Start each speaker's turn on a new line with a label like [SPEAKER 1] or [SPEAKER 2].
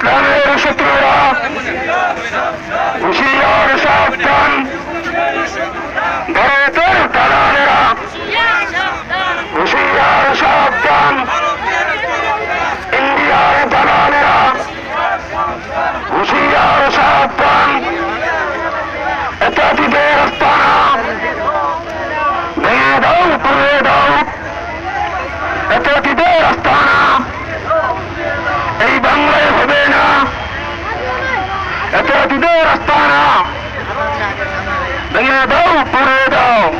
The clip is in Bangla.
[SPEAKER 1] ইসলামের শত্রুরা হুশিয়ার সাবধান دير الصنع بيدو بريدو